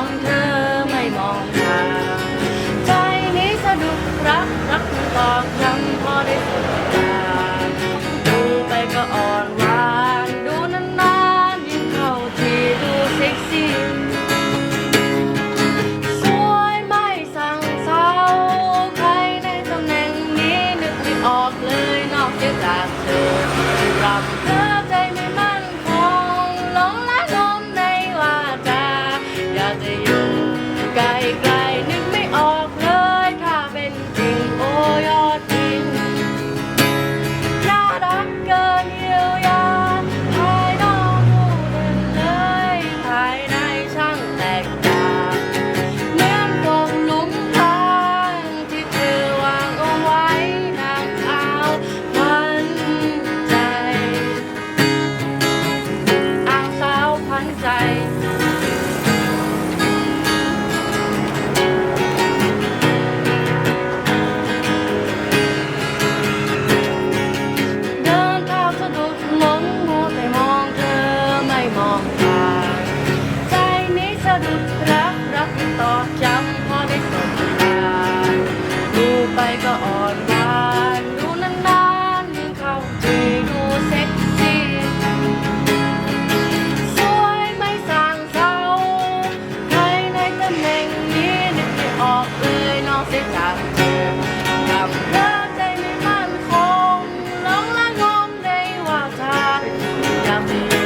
องเธอไม่มองทางใจนี้สะดุดรักรักตอกย้ำพอได้สบตาดูไปก็อ่อนหวานดูนานๆยิ่งเข้าทีดูเซ็กซี่สวยไม่สั่งเศร้าใครในตำแหน่งนี้นึกไม่ออกเลยนอกจากเธอรับเธอ จะอยู่ไกลๆ me.